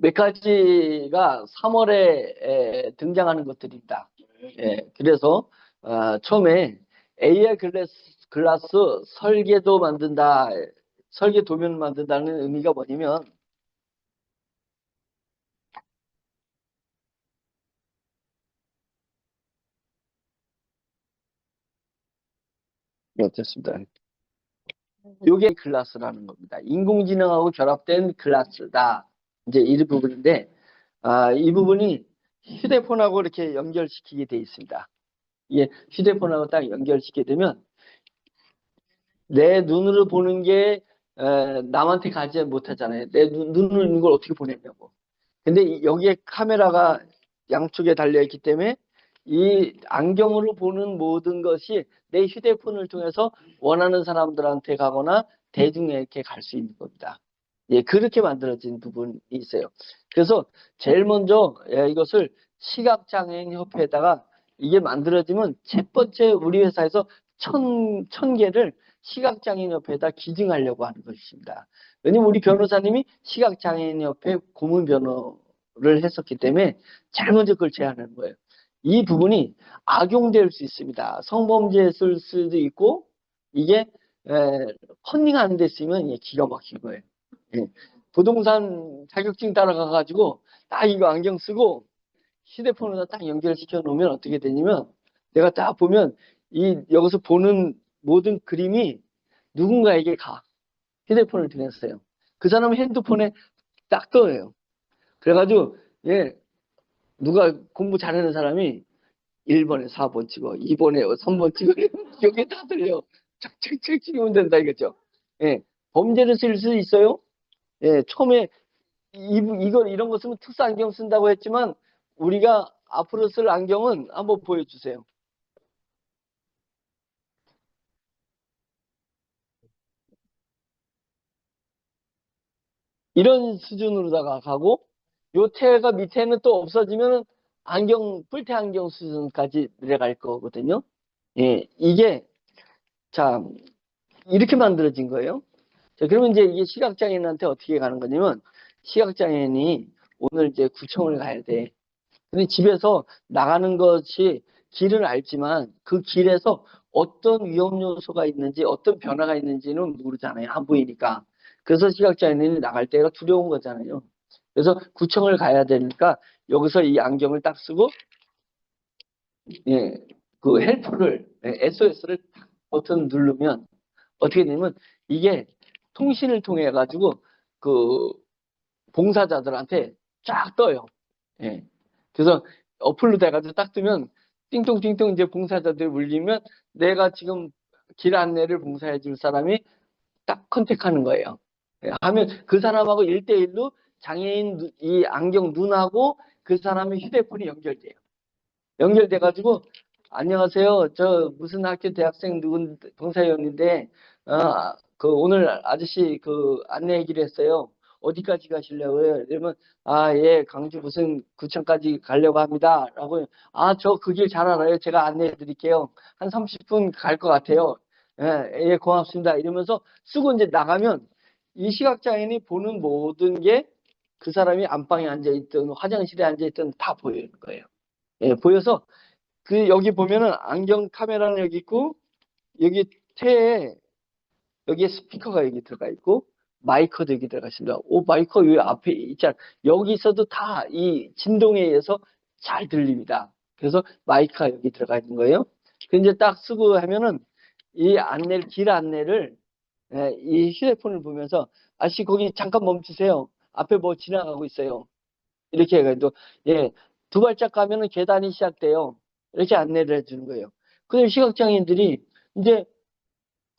몇 가지가 3월에 등장하는 것들입니다. 예, 그래서 어, 처음에 AR 글라스, 글라스 설계도 만든다, 설계 도면을 만든다는 의미가 뭐냐면 네, 됐습니다. 요게 클라스라는 겁니다. 인공지능하고 결합된 클라스다. 이제 이 부분인데, 아, 이 부분이 휴대폰하고 이렇게 연결시키게 돼 있습니다. 이게 휴대폰하고 딱 연결시키게 되면, 내 눈으로 보는 게, 에, 남한테 가지 못하잖아요. 내 눈, 눈으로 있는 걸 어떻게 보냈냐고. 근데 이- 여기에 카메라가 양쪽에 달려 있기 때문에 이 안경으로 보는 모든 것이 내 휴대폰을 통해서 원하는 사람들한테 가거나 대중에게 갈 수 있는 겁니다. 예, 그렇게 만들어진 부분이 있어요. 그래서 제일 먼저 예, 이것을 시각장애인 협회에다가 이게 만들어지면 첫 번째 우리 회사에서 천, 천 개를 시각장애인 협회에다 기증하려고 하는 것입니다. 왜냐면 우리 변호사님이 시각장애인 협회 고문 변호를 했었기 때문에 제일 먼저 그걸 제안하는 거예요. 이 부분이 악용될 수 있습니다. 성범죄에 쓸 수도 있고 이게 에, 컨닝하는 데 쓰면 기가 막힌 거예요. 예. 부동산 자격증 따라가 가지고 딱 이거 안경 쓰고 휴대폰으로 딱 연결시켜 놓으면 어떻게 되냐면 내가 딱 보면 이 여기서 보는 모든 그림이 누군가에게 가 휴대폰을 통해서요. 그 사람 핸드폰에 딱 떠요. 그래가지고 예 누가 공부 잘하는 사람이 1번에 4번 찍어, 2번에 3번 찍어, 여기 다 들려. 착착착 찍으면 된다 이거죠. 예, 범죄를 쓸 수 있어요. 예, 처음에 이, 이걸 이런 거 쓰면 특수 안경 쓴다고 했지만 우리가 앞으로 쓸 안경은 한번 보여주세요. 이런 수준으로다가 가고 요 태가 밑에는 또 없어지면 안경 뿔테 안경 수준까지 내려갈 거거든요. 예, 이게 자 이렇게 만들어진 거예요. 자, 그러면 이제 이게 시각장애인한테 어떻게 가는 거냐면 시각장애인이 오늘 이제 구청을 가야 돼. 근데 집에서 나가는 것이 길을 알지만 그 길에서 어떤 위험 요소가 있는지 어떤 변화가 있는지는 모르잖아요. 안 보이니까. 그래서 시각장애인이 나갈 때가 두려운 거잖아요. 그래서 구청을 가야 되니까 여기서 이 안경을 딱 쓰고 예, 그 헬프를 SOS를 딱 버튼 누르면 어떻게 되냐면 이게 통신을 통해 가지고 그 봉사자들한테 쫙 떠요. 예. 그래서 어플로 돼가지고 딱 뜨면 띵동띵동 이제 봉사자들이 울리면 내가 지금 길 안내를 봉사해 줄 사람이 딱 컨택하는 거예요. 예, 하면 그 사람하고 1대1로 장애인 누- 이 안경 눈하고 그 사람의 휴대폰이 연결돼요. 연결돼가지고 안녕하세요. 저 무슨 학교 대학생 누군 봉사위원인데 어, 그 오늘 아저씨 그 안내하기로 했어요. 어디까지 가시려고요? 이러면 아 예 강주 무슨 구청까지 가려고 합니다. 라고 아 저 그 길 잘 알아요. 제가 안내해 드릴게요. 한 30분 갈 것 같아요. 예, 예 고맙습니다. 이러면서 쓰고 이제 나가면 이 시각장애인이 보는 모든 게 그 사람이 안방에 앉아 있든 화장실에 앉아 있든 다 보이는 거예요. 예, 보여서 그 여기 보면은 안경 카메라는 여기 있고 여기 태에 여기에 스피커가 여기 들어가 있고 마이크도 여기 들어가 있습니다. 오 마이크 여기 앞에 있잖아. 여기 있어도 다 이 진동에 의해서 잘 들립니다. 그래서 마이크가 여기 들어가 있는 거예요. 그 이제 딱 쓰고 하면은 이 안내를 길 안내를 예, 이 휴대폰을 보면서 아씨 거기 잠깐 멈추세요. 앞에 뭐 지나가고 있어요. 이렇게 해가지고 예두 발짝 가면은 계단이 시작돼요. 이렇게 안내를 해주는 거예요. 근데 시각장애인들이 이제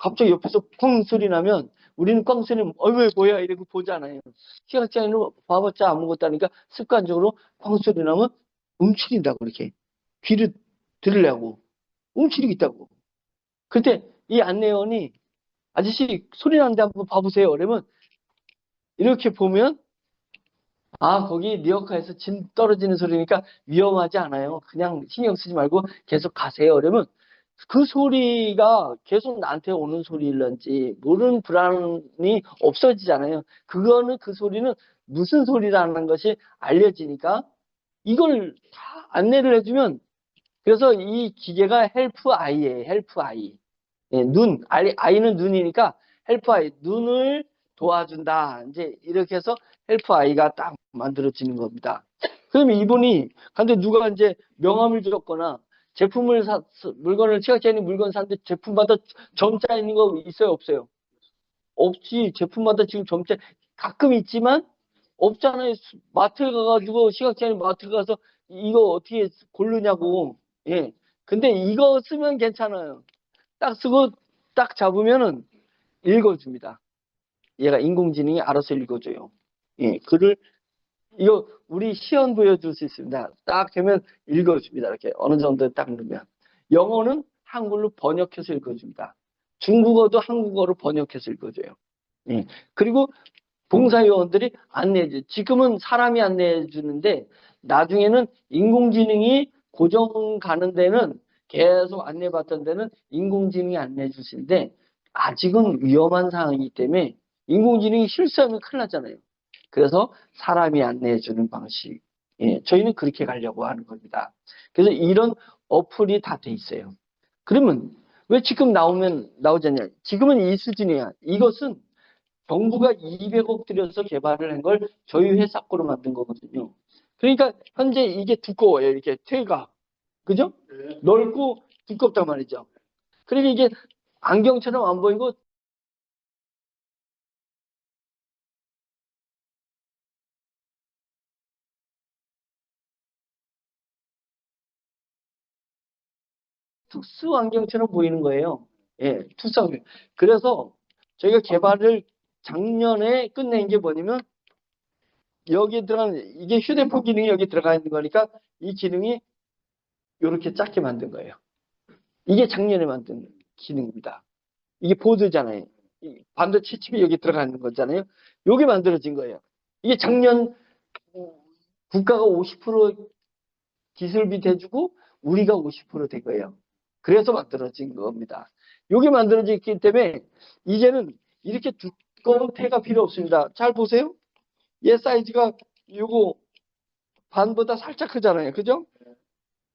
갑자기 옆에서 쾅 소리 나면 우리는 꽝 소리 어왜 뭐야 이러고 보잖아요. 시각장애인은 봐봤자 아무것도 아니까 습관적으로 꽝 소리 나면 움츠린다고 이렇게 귀를 들으려고 움츠리고 있다고. 그때 이 안내원이 아저씨 소리 나는데 한번 봐보세요. 그러면 이렇게 보면 아 거기 리어카에서 짐 떨어지는 소리니까 위험하지 않아요. 그냥 신경 쓰지 말고 계속 가세요. 그러면 그 소리가 계속 나한테 오는 소리일런지 모르는 불안이 없어지잖아요. 그거는 그 소리는 무슨 소리라는 것이 알려지니까 이걸 다 안내를 해주면 그래서 이 기계가 헬프 아이예요. 헬프 아이. 예, 눈, 아이, 아이는 눈이니까 헬프 아이, 눈을 도와준다. 이제 이렇게 해서 헬프 아이가 딱 만들어지는 겁니다. 그러면 이분이 근데 누가 이제 명함을 줬거나 제품을 사 물건을 시각장애인 물건 샀는데 제품마다 점자 있는 거 있어요 없어요? 없지. 제품마다 지금 점자 가끔 있지만 없잖아요. 마트 가가지고 시각장애인 마트 가서 이거 어떻게 고르냐고. 예. 근데 이거 쓰면 괜찮아요. 딱 쓰고 딱 잡으면은 읽어줍니다. 얘가 인공지능이 알아서 읽어줘요. 예. 글을 이거 우리 시연 보여줄 수 있습니다. 딱 되면 읽어줍니다. 이렇게 어느 정도 딱 넣으면. 영어는 한글로 번역해서 읽어줍니다. 중국어도 한국어로 번역해서 읽어줘요. 예. 그리고 봉사요원들이 안내해줘. 지금은 사람이 안내해 주는데 나중에는 인공지능이 고정 가는 데는 계속 안내받던 데는 인공지능이 안내해 주시는데 아직은 위험한 상황이기 때문에 인공지능이 실수하면 큰일 나잖아요. 그래서 사람이 안내해 주는 방식. 예, 저희는 그렇게 가려고 하는 겁니다. 그래서 이런 어플이 다 돼 있어요. 그러면 왜 지금 나오면 나오잖냐? 지금은 이 수준이야. 이것은 정부가 200억 들여서 개발을 한 걸 저희 회사 거로 만든 거거든요. 그러니까 현재 이게 두꺼워요. 이렇게 퇴가. 그죠? 넓고 두껍단 말이죠. 그러니까 이게 안경처럼 안 보이고 특수 안경처럼 보이는 거예요. 예, 특수 안경. 그래서 저희가 개발을 작년에 끝낸 게 뭐냐면 여기 들어가는 이게 휴대폰 기능이 여기 들어가 있는 거니까 이 기능이 이렇게 작게 만든 거예요. 이게 작년에 만든 기능입니다. 이게 보드잖아요. 이 반도체 칩이 여기 들어가 있는 거잖아요. 여기 만들어진 거예요. 이게 작년 국가가 50% 기술비 대주고 우리가 50%된 거예요. 그래서 만들어진 겁니다. 이게 만들어졌기 때문에 이제는 이렇게 두꺼운 태가 필요 없습니다. 잘 보세요. 얘 사이즈가 요거 반보다 살짝 크잖아요. 그죠?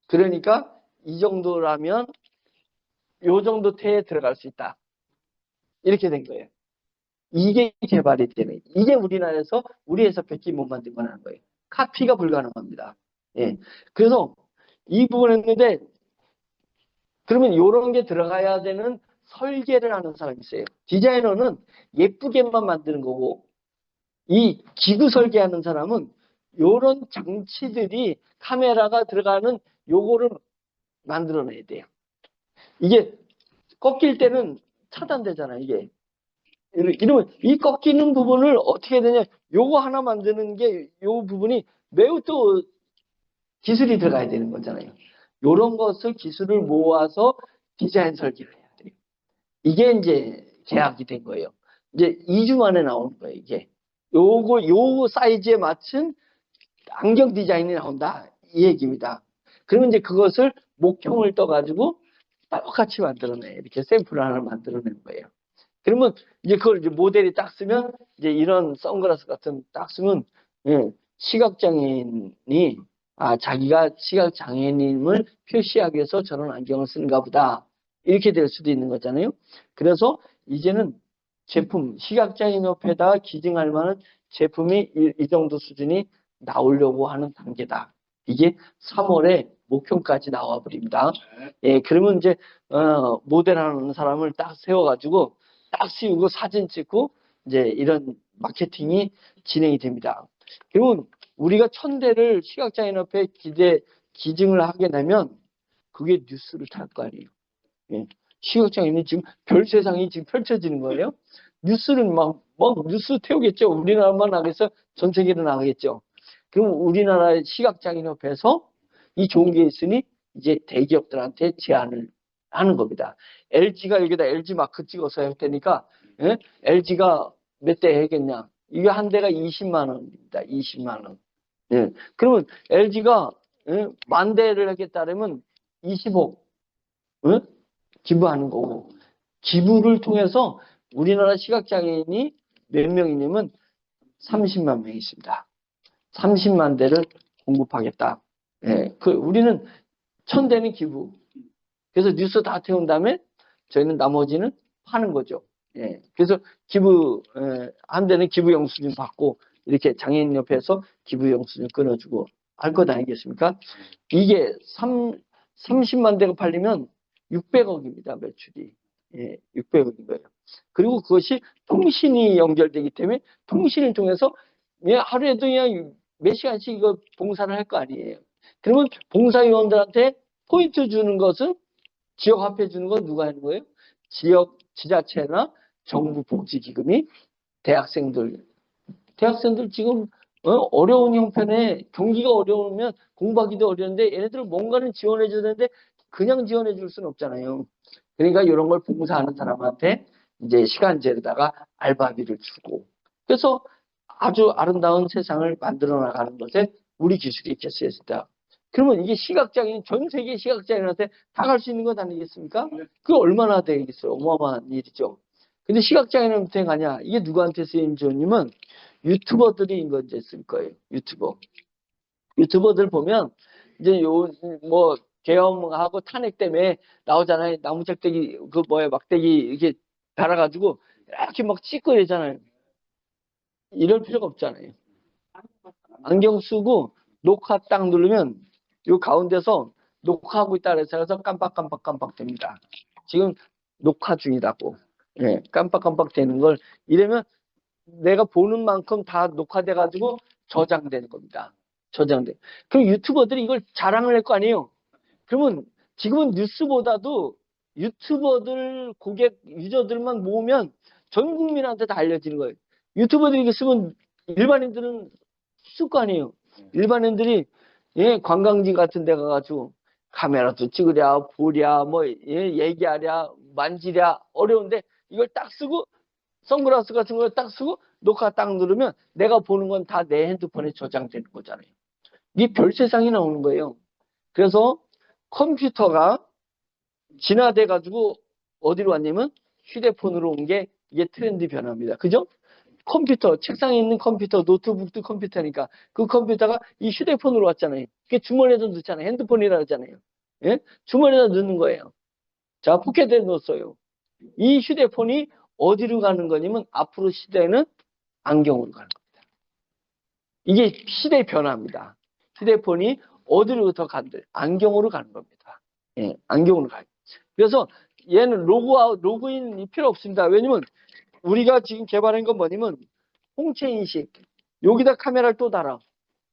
그러니까 이 정도라면 요 정도 태에 들어갈 수 있다. 이렇게 된 거예요. 이게 개발이 되네. 이게 우리나라에서 우리 회사 뺏기 못 만든 거라는 거예요. 카피가 불가능합니다. 예. 그래서 이 부분 했는데 그러면 이런 게 들어가야 되는 설계를 하는 사람이 있어요. 디자이너는 예쁘게만 만드는 거고 이 기구 설계하는 사람은 이런 장치들이 카메라가 들어가는 요거를 만들어내야 돼요. 이게 꺾일 때는 차단되잖아 이게. 이러면 이 꺾이는 부분을 어떻게 되냐 요거 하나 만드는 게 요 부분이 매우 또 기술이 들어가야 되는 거잖아요. 요런 것을 기술을 모아서 디자인 설계를 해야 돼요. 이게 이제 계약이 된 거예요. 이제 2주 만에 나오는 거예요, 이게. 요거, 요 사이즈에 맞춘 안경 디자인이 나온다. 이 얘기입니다. 그러면 이제 그것을 목형을 떠가지고 똑같이 만들어내. 이렇게 샘플 하나를 만들어낸 거예요. 그러면 이제 그걸 이제 모델이 딱 쓰면 이제 이런 선글라스 같은 딱 쓰면 예, 시각장애인이 아 자기가 시각장애인임을 표시하기 위해서 저런 안경을 쓰는가 보다 이렇게 될 수도 있는 거잖아요. 그래서 이제는 제품 시각장애인 협회에다 기증할 만한 제품이 이, 이 정도 수준이 나오려고 하는 단계다. 이게 3월에 목표까지 나와 버립니다. 예, 그러면 이제 어, 모델하는 사람을 딱 세워가지고 딱 씌우고 사진 찍고 이제 이런 마케팅이 진행이 됩니다. 그러면 우리가 천대를 시각장애인 협회 기대 기증을 하게 되면 그게 뉴스를 탈 거 아니에요. 예. 시각장애인이 지금 별 세상이 지금 펼쳐지는 거예요. 뉴스는 막, 막 뉴스 태우겠죠. 우리나라만 나겠어? 전 세계로 나가겠죠. 그럼 우리나라 시각장애인 협회에서 이 좋은 게 있으니 이제 대기업들한테 제안을 하는 겁니다. LG가 여기다 LG 마크 찍어서 할 테니까 예? LG가 몇 대 해겠냐? 이게 한 대가 20만 원입니다. 20만 원. 예. 그러면 LG가 예? 만 대를 하겠다면 20억. 예? 기부하는 거고 기부를 통해서 우리나라 시각장애인이 몇 명이냐면 30만 명이 있습니다. 30만 대를 공급하겠다. 예, 그 우리는 천 대는 기부. 그래서 뉴스 다 태운 다음에 저희는 나머지는 파는 거죠. 예, 그래서 기부 에, 한 대는 기부 영수증 받고 이렇게 장애인 옆에서 기부 영수증 끊어주고 할 것 아니겠습니까? 이게 3, 30만 대가 팔리면 600억입니다 매출이. 예, 600억인 거예요. 그리고 그것이 통신이 연결되기 때문에 통신을 통해서 그냥 하루에도 그냥 몇 시간씩 이거 봉사를 할 거 아니에요. 그러면 봉사위원들한테 포인트 주는 것은 지역 화폐 주는 건 누가 하는 거예요? 지역 지자체나 정부 복지기금이 대학생들 대학생들 지금 어, 려운 형편에 경기가 어려우면 공부하기도 어려운데 얘네들 뭔가는 지원해 줘야 되는데 그냥 지원해 줄 수는 없잖아요. 그러니까 이런 걸 봉사하는 사람한테 이제 시간제로다가 알바비를 주고 그래서 아주 아름다운 세상을 만들어 나가는 것에 우리 기술이 있겠습니다. 그러면 이게 시각장애인 전 세계 시각장애인한테 다 갈 수 있는 것 아니겠습니까? 그게 얼마나 되겠어요? 어마어마한 일이죠. 근데 시각장애인한테 가냐? 이게 누구한테 쓰인 지원이면 유튜버들이 이거 이제 쓸 거예요. 유튜버. 유튜버들 보면 이제 요 뭐 계엄하고 탄핵 때문에 나오잖아요. 나무짝대기 그 뭐야 막대기 이렇게 달아가지고 이렇게 막 찍고 이러잖아요. 이럴 필요가 없잖아요. 안경 쓰고 녹화 딱 누르면 요 가운데서 녹화하고 있다 그래서 깜빡깜빡깜빡 됩니다. 지금 녹화 중이라고. 예, 깜빡깜빡 되는 걸 이러면 내가 보는 만큼 다 녹화돼 가지고 저장되는 겁니다. 저장돼. 그럼 유튜버들이 이걸 자랑을 할 거 아니에요. 그러면 지금은 뉴스보다도 유튜버들 고객 유저들만 모으면 전 국민한테 다 알려지는 거예요. 유튜버들이 이거 쓰면 일반인들은 쓸 거 아니에요. 일반인들이 예, 관광지 같은 데 가가지고 카메라도 찍으랴, 보랴, 뭐, 예, 얘기하랴, 만지랴, 어려운데 이걸 딱 쓰고 선글라스 같은 걸 딱 쓰고 녹화 딱 누르면 내가 보는 건 다 내 핸드폰에 저장되는 거잖아요. 이게 별 세상이 나오는 거예요. 그래서 컴퓨터가 진화돼 가지고 어디로 왔냐면 휴대폰으로 온 게 이게 트렌드 변화입니다. 그죠? 컴퓨터, 책상에 있는 컴퓨터, 노트북도 컴퓨터니까 그 컴퓨터가 이 휴대폰으로 왔잖아요. 그게 주머니에도 넣잖아요. 핸드폰이라 하잖아요. 예? 주머니에다 넣는 거예요. 자, 포켓에 넣었어요. 이 휴대폰이 어디로 가는 거냐면 앞으로 시대는 안경으로 가는 겁니다. 이게 시대의 변화입니다. 휴대폰이 어디로 더 간대? 안경으로 가는 겁니다. 예, 안경으로 가요. 그래서 얘는 로그아웃, 로그인이 필요 없습니다. 왜냐면 우리가 지금 개발한 건 뭐냐면 홍채 인식. 여기다 카메라를 또 달아.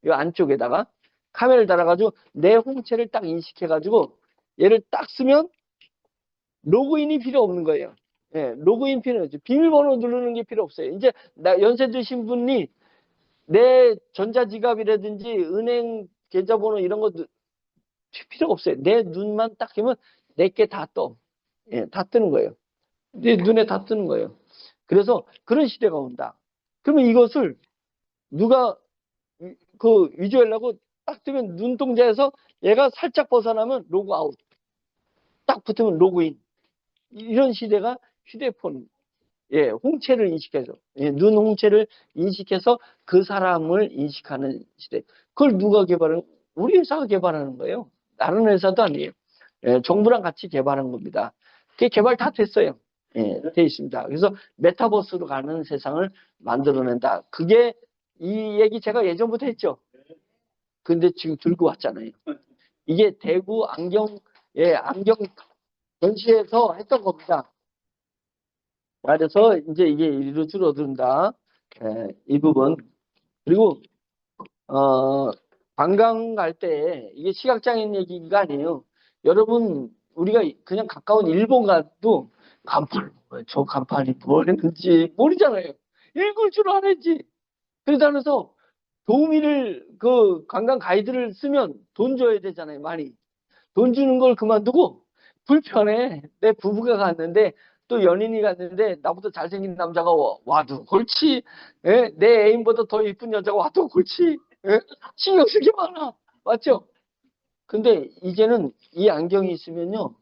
이 안쪽에다가 카메라를 달아가지고 내 홍채를 딱 인식해가지고 얘를 딱 쓰면 로그인이 필요 없는 거예요. 예, 로그인 필요 없죠. 비밀번호 누르는 게 필요 없어요. 이제 나 연세 드신 분이 내 전자지갑이라든지 은행 계좌번호 이런 거 누- 필요 없어요. 내 눈만 딱 하면 내게 다 떠. 예, 다 뜨는 거예요. 내 눈에 다 뜨는 거예요. 그래서 그런 시대가 온다. 그러면 이것을 누가 위- 그 위조하려고 딱 뜨면 눈동자에서 얘가 살짝 벗어나면 로그 아웃. 딱 붙으면 로그인. 이런 시대가 휴대폰, 예, 홍채를 인식해서, 예, 눈 홍채를 인식해서 그 사람을 인식하는 시대. 그걸 누가 개발한, 우리 회사가 개발하는 거예요. 다른 회사도 아니에요. 예, 정부랑 같이 개발한 겁니다. 그게 개발 다 됐어요. 예, 돼 있습니다. 그래서 메타버스로 가는 세상을 만들어낸다. 그게 이 얘기 제가 예전부터 했죠. 근데 지금 들고 왔잖아요. 이게 대구 안경, 예, 안경 전시에서 했던 겁니다. 그래서 이제 이게 이리로 줄어든다. 예, 이 부분. 그리고, 어, 관광 갈 때 이게 시각장애인 얘기가 아니에요. 여러분, 우리가 그냥 가까운 일본 가도 간판, 저 간판이 뭐랬는지 모르잖아요. 읽을 줄 알아야지. 그러다면서 도우미를, 그 관광 가이드를 쓰면 돈 줘야 되잖아요, 많이. 돈 주는 걸 그만두고 불편해. 내 부부가 갔는데 또 연인이 갔는데 나보다 잘생긴 남자가 와, 와도 골치, 예? 내 애인보다 더 이쁜 여자가 와도 골치, 예? 신경 쓸게 많아. 맞죠? 근데 이제는 이 안경이 있으면요.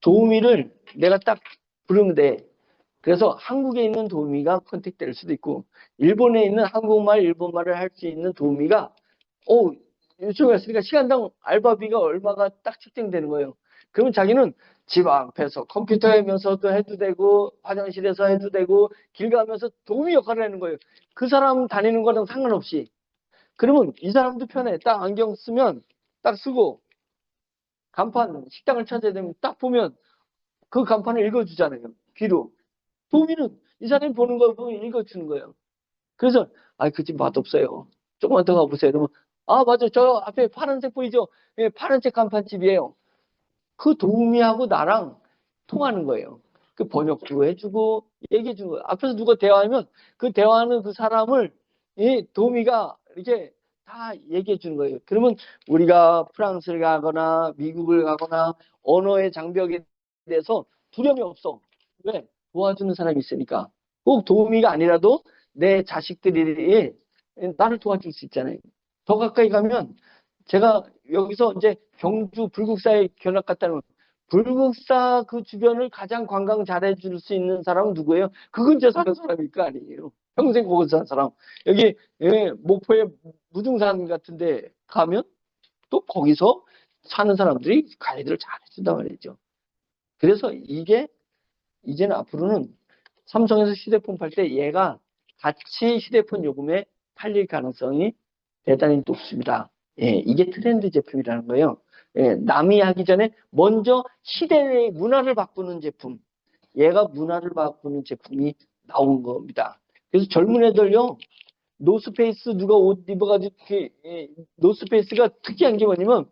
도우미를 내가 딱 부르면 돼. 그래서 한국에 있는 도우미가 컨택될 수도 있고 일본에 있는 한국말, 일본말을 할 수 있는 도우미가 어 요청이 왔으니까 시간당 알바비가 얼마가 딱 책정되는 거예요. 그러면 자기는 집 앞에서 컴퓨터 하면서도 해도 되고 화장실에서 해도 되고 길 가면서 도우미 역할을 하는 거예요. 그 사람 다니는 거랑 상관없이. 그러면 이 사람도 편해. 딱 안경 쓰면 딱 쓰고 간판 식당을 찾아야 되면 딱 보면 그 간판을 읽어주잖아요. 귀로. 도우미는 이 사람이 보는 걸 보고 읽어주는 거예요. 그래서 아 그 집 맛없어요. 조금만 더 가보세요. 그러면 아 맞아 저 앞에 파란색 보이죠? 예, 파란색 간판집이에요. 그 도우미하고 나랑 통하는 거예요. 그 번역도 해주고 얘기해 주는 거예요. 앞에서 누가 대화하면 그 대화하는 그 사람을 이 도우미가 이렇게 다 얘기해 주는 거예요. 그러면 우리가 프랑스를 가거나 미국을 가거나 언어의 장벽에 대해서 두려움이 없어. 왜? 도와주는 사람이 있으니까. 꼭 도우미가 아니라도 내 자식들이 나를 도와줄 수 있잖아요. 더 가까이 가면 제가 여기서 이제 경주 불국사에 견학 갔다는 거. 불국사 그 주변을 가장 관광 잘해줄 수 있는 사람은 누구예요? 그 근처에 사는 사람일 거 아니에요. 평생 거기 사는 사람. 여기 예, 목포의 무등산 같은데 가면 또 거기서 사는 사람들이 가이드를 잘해준단 말이죠. 그래서 이게 이제는 앞으로는 삼성에서 휴대폰 팔 때 얘가 같이 휴대폰 요금에 팔릴 가능성이 대단히 높습니다. 예, 이게 트렌드 제품이라는 거예요. 예, 남이 하기 전에 먼저 시대의 문화를 바꾸는 제품. 얘가 문화를 바꾸는 제품이 나온 겁니다. 그래서 젊은 애들요, 노스페이스 누가 옷 입어가지고, 예, 노스페이스가 특이한 게 뭐냐면,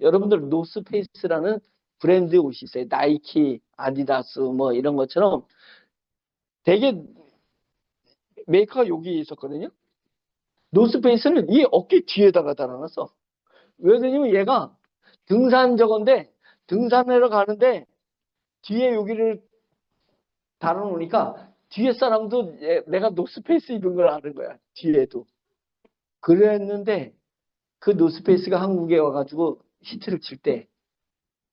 여러분들 노스페이스라는 브랜드 옷이 있어요. 나이키, 아디다스, 뭐 이런 것처럼 되게 메이커가 여기 있었거든요. 노스페이스는 이 어깨 뒤에다가 달아놨어. 왜 그러냐면 얘가 등산 저건데 등산하러 가는데 뒤에 여기를 달아놓으니까 뒤에 사람도 얘- 내가 노스페이스 입은 걸 아는 거야. 뒤에도. 그랬는데 그 노스페이스가 한국에 와가지고 히트를 칠 때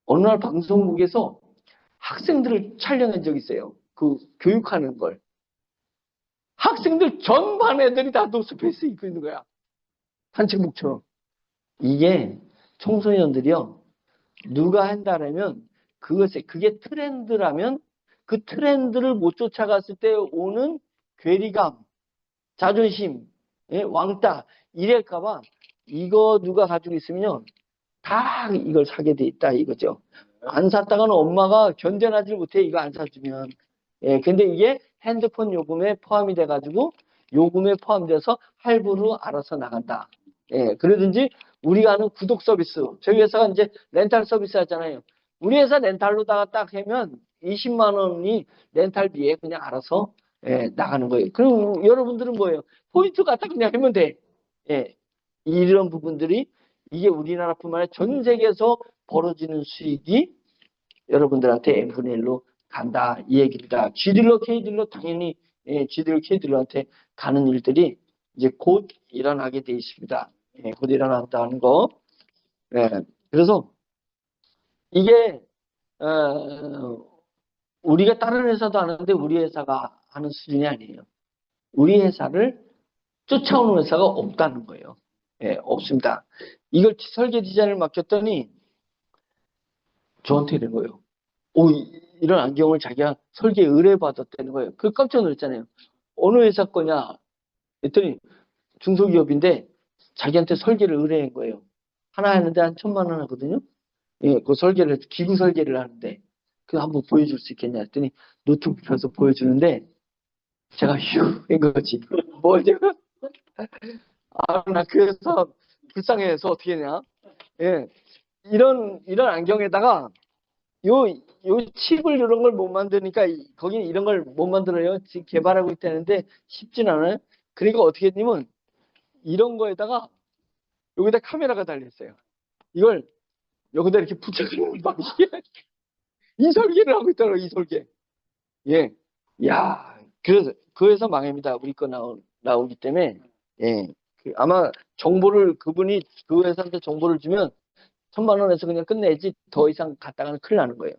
어느 날 방송국에서 학생들을 촬영한 적이 있어요. 그 교육하는 걸. 학생들 전반 애들이 다 노스페이스 입고 있는 거야. 산책복처럼. 이게 청소년들이요. 누가 한다라면 그것에 그게 트렌드라면 그 트렌드를 못 쫓아갔을 때 오는 괴리감, 자존심, 예, 왕따 이럴까봐 이거 누가 가지고 있으면요 다 이걸 사게 돼 있다 이거죠. 안 샀다가는 엄마가 견뎌나질 못해 이거 안 사주면. 예, 근데 이게 핸드폰 요금에 포함이 돼가지고 요금에 포함돼서 할부로 알아서 나간다. 예, 그러든지 우리가 하는 구독 서비스, 저희 회사가 이제 렌탈 서비스 하잖아요. 우리 회사 렌탈로다가 딱 하면 20만 원이 렌탈비에 그냥 알아서 예, 나가는 거예요. 그럼 여러분들은 뭐예요? 포인트 갖다 그냥 하면 돼. 예, 이런 부분들이 이게 우리나라뿐만 아니라 전 세계에서 벌어지는 수익이 여러분들한테 N분의 1로 간다 이 얘기입니다. G딜러, K딜러 당연히 예, G딜러, K딜러한테 가는 일들이 이제 곧 일어나게 돼 있습니다. 예, 곧 일어난다는 거. 예, 그래서 이게 어, 우리가 다른 회사도 하는데 우리 회사가 하는 수준이 아니에요. 우리 회사를 쫓아오는 회사가 없다는 거예요. 예, 없습니다. 이걸 설계 디자인을 맡겼더니 저한테 이런 거예요. 오, 이- 이런 안경을 자기가 설계 의뢰받았다는 거예요. 그 깜짝 놀랐잖아요. 어느 회사 거냐? 했더니 중소기업인데 자기한테 설계를 의뢰한 거예요. 하나 했는데 한 천만 원 하거든요. 예, 그 설계를, 기구 설계를 하는데, 그 한번 보여줄 수 있겠냐 했더니 노트북 펴서 보여주는데, 제가 휴, 인 거지. 뭐지? 아, 나 그래서 불쌍해서 어떻게 했냐? 예, 이런, 이런 안경에다가 요, 요 칩을 이런 걸 못 만드니까 이- 거기는 이런 걸 못 만들어요. 지금 개발하고 있다는데 쉽진 않아요. 그러니까 어떻게 했냐면 이런 거에다가 여기다 카메라가 달렸어요. 이걸 여기다 이렇게 붙여주는 방식이 이 설계를 하고 있더라고 이 설계. 예, 야, 그래서 그 회사 망합니다. 우리 거 나오, 나오기 때문에 예, 그 아마 정보를 그분이 그 회사한테 정보를 주면 천만 원에서 그냥 끝내지 더 이상 갔다가는 큰일 나는 거예요.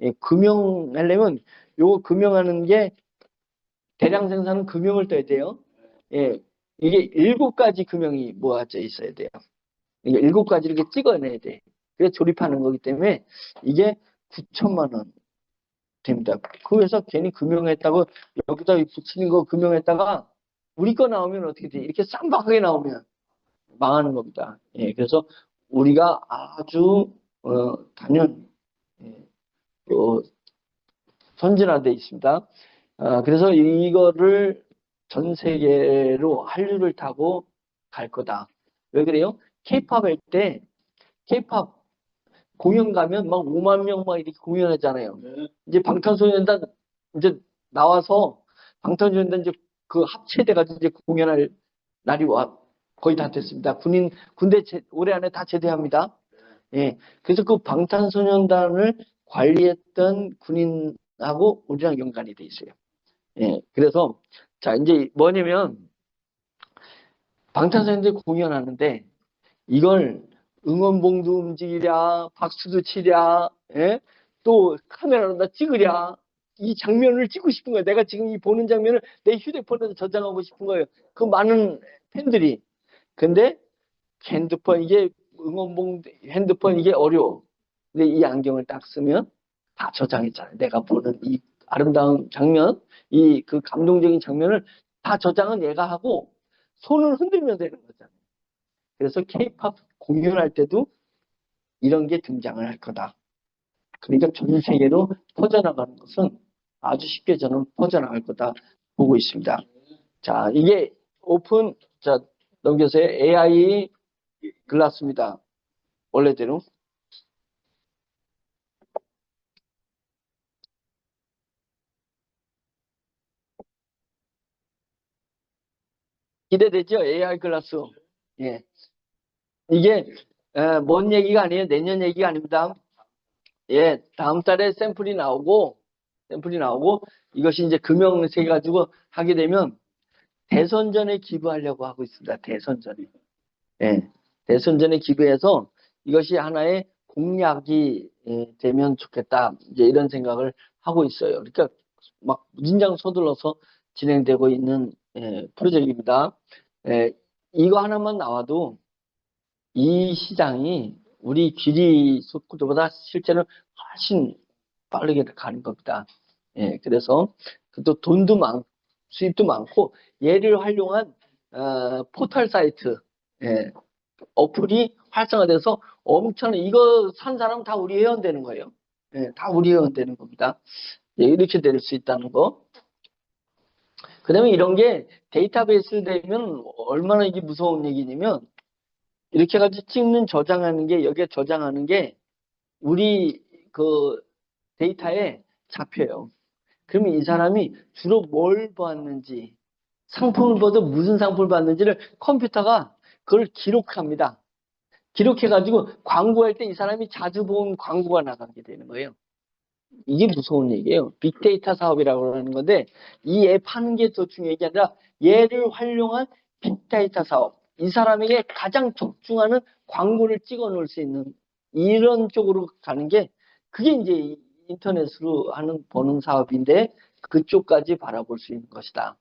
예, 금융하려면 요거 금융하는 게 대량 생산은 금융을 떠야 돼요. 예, 이게 일곱 가지 금융이 모아져 있어야 돼요. 이게 일곱 가지 이렇게 찍어내야 돼. 그래 조립하는 거기 때문에 이게 9천만 원 됩니다. 그래서 괜히 금융했다고 여기다 붙이는 거 금융했다가 우리 거 나오면 어떻게 돼? 이렇게 쌍박하게 나오면 망하는 겁니다. 예, 그래서 우리가 아주 어, 단연 예, 어, 선진화돼 있습니다. 아, 그래서 이거를 전 세계로 한류를 타고 갈 거다. 왜 그래요? 케이팝 할 때, 케이팝 공연 가면 막 5만 명 막 이렇게 공연하잖아요. 네. 이제 방탄소년단 이제 나와서 방탄소년단 이제 그 합체돼가지고 이제 공연할 날이 와 거의 다 됐습니다. 군인 군대 제- 올해 안에 다 제대합니다. 예, 그래서 그 방탄소년단을 관리했던 군인하고 우리랑 연관이 돼 있어요. 예, 그래서 자 이제 뭐냐면 방탄소년단 공연하는데 이걸 응원봉도 움직이랴, 박수도 치랴, 예? 또 카메라로다 찍으랴. 이 장면을 찍고 싶은 거예요. 내가 지금 이 보는 장면을 내 휴대폰에서 저장하고 싶은 거예요. 그 많은 팬들이. 근데 핸드폰 이게 응원봉 핸드폰 이게 어려워. 근데 이 안경을 딱 쓰면 다 저장했잖아요. 내가 보는 이 아름다운 장면, 이 그 감동적인 장면을 다 저장은 얘가 하고 손을 흔들면 되는 거잖아요. 그래서 케이팝 공연할 때도 이런 게 등장을 할 거다. 그러니까 전 세계로 퍼져나가는 것은 아주 쉽게 저는 퍼져나갈 거다 보고 있습니다. 자, 이게 오픈, 자, 넘겨서요. AI 글라스입니다. 원래대로. 기대되죠? AI 글라스. 예. 이게, 에, 먼 얘기가 아니에요. 내년 얘기가 아닙니다. 예, 다음 달에 샘플이 나오고, 샘플이 나오고, 이것이 이제 금형세 가지고 하게 되면 대선전에 기부하려고 하고 있습니다. 대선전에. 예, 대선전에 기부해서 이것이 하나의 공약이 예, 되면 좋겠다. 이제 이런 생각을 하고 있어요. 그러니까 막 무진장 서둘러서 진행되고 있는 예, 프로젝트입니다. 예, 이거 하나만 나와도 이 시장이 우리 귀리 속도보다 실제는 훨씬 빠르게 가는 겁니다. 예, 그래서 또 돈도 많, 수입도 많고 얘를 활용한 어, 포털 사이트, 예, 어플이 활성화돼서 엄청 이거 산 사람 다 우리 회원 되는 거예요. 예, 다 우리 회원 되는 겁니다. 예, 이렇게 될 수 있다는 거. 그 다음에 이런 게 데이터베이스 되면 얼마나 이게 무서운 얘기냐면 이렇게 가지고 찍는 저장하는 게 여기에 저장하는 게 우리 그 데이터에 잡혀요. 그러면 이 사람이 주로 뭘 봤는지 상품을 봐도 무슨 상품을 봤는지를 컴퓨터가 그걸 기록합니다. 기록해가지고 광고할 때 이 사람이 자주 본 광고가 나가게 되는 거예요. 이게 무서운 얘기예요. 빅데이터 사업이라고 하는 건데 이 앱 하는 게 더 중요한 게 아니라 얘를 활용한 빅데이터 사업. 이 사람에게 가장 적중하는 광고를 찍어 놓을 수 있는 이런 쪽으로 가는 게 그게 이제 인터넷으로 하는 버는 사업인데 그쪽까지 바라볼 수 있는 것이다.